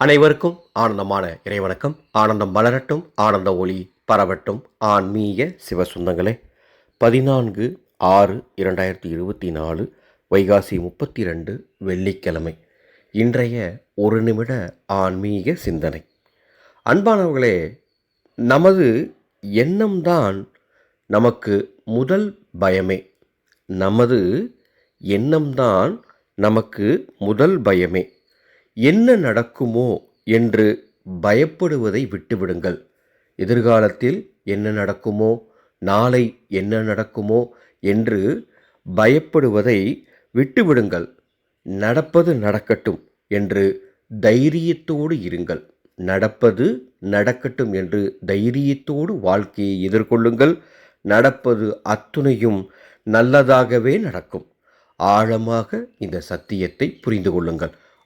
அனைவருக்கும் ஆனந்தமான இறைவணக்கம். ஆனந்தம் மலரட்டும் ஆனந்த ஒளி பரவட்டும். ஆன்மீக சிவசுந்தங்களே பதினான்கு ஆறு இரண்டாயிரத்தி இருபத்தி நாலு வைகாசி முப்பத்தி ரெண்டு வெள்ளிக்கிழமை. இன்றைய ஒரு நிமிட ஆன்மீக சிந்தனை. அன்பானவர்களே நமது எண்ணம்தான் நமக்கு முதல் பயமே. நமது எண்ணம்தான் நமக்கு முதல் பயமே. என்ன நடக்குமோ என்று பயப்படுவதை விட்டுவிடுங்கள். எதிர்காலத்தில் என்ன நடக்குமோ நாளை என்ன நடக்குமோ என்று பயப்படுவதை விட்டுவிடுங்கள். நடப்பது நடக்கட்டும் என்று தைரியத்தோடு இருங்கள். நடப்பது நடக்கட்டும் என்று தைரியத்தோடு வாழ்க்கையை எதிர்கொள்ளுங்கள். நடப்பது அத்துணையும் நல்லதாகவே நடக்கும். ஆழமாக இந்த சத்தியத்தை புரிந்து கொள்ளுங்கள்.